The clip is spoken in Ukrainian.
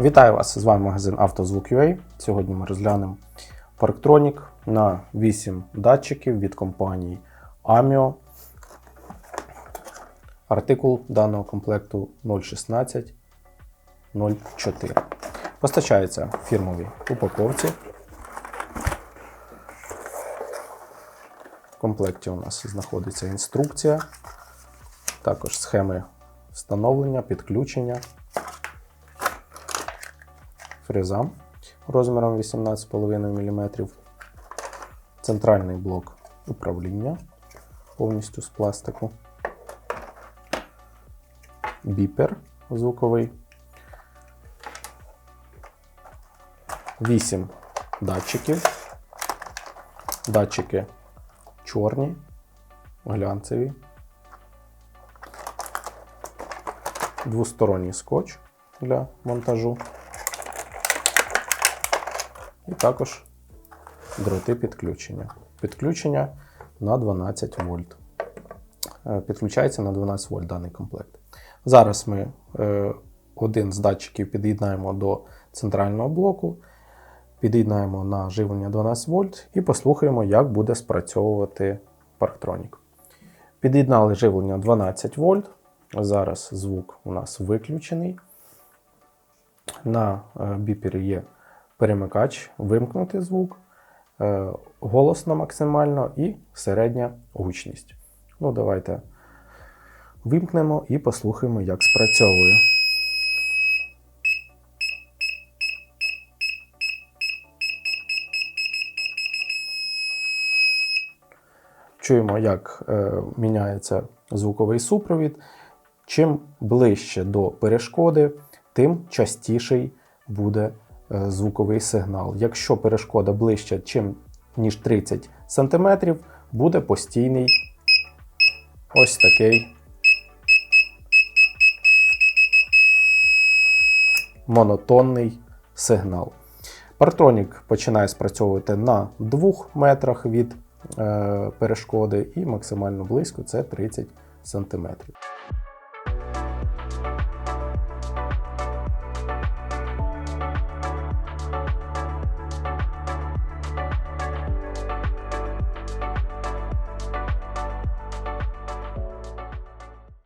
Вітаю вас! З вами магазин «Автозвук.UA». Сьогодні ми розглянемо Parktronic на 8 датчиків від компанії Amio. Артикул даного комплекту 01604. Постачається в фірмовій упаковці. В комплекті у нас знаходиться інструкція, також схеми встановлення, підключення фреза розміром 18,5 мм, центральний блок управління повністю з пластику, біпер звуковий, 8 датчиків, датчики чорні, глянцеві, двосторонній скотч для монтажу. І також дроти підключення. Підключення на 12 вольт. Е, Підключається на 12 вольт даний комплект. Зараз ми е, один з датчиків під'єднаємо до центрального блоку, під'єднаємо на живлення 12 вольт і послухаємо, як буде спрацьовувати Parktronic. Під'єднали живлення 12 вольт. Зараз звук у нас виключений. На е, біпері є перемикач, вимкнути звук, е, голосно максимально і середня гучність. Ну, давайте вимкнемо і послухаємо, як спрацьовує. Чуємо, як е, міняється звуковий супровід. Чим ближче до перешкоди, тим частіший буде звуковий сигнал. Якщо перешкода ближче, чим ніж 30 см, буде постійний ось такий монотонний сигнал. Партронік починає спрацьовувати на 2 метрах від е, перешкоди і максимально близько це 30 см.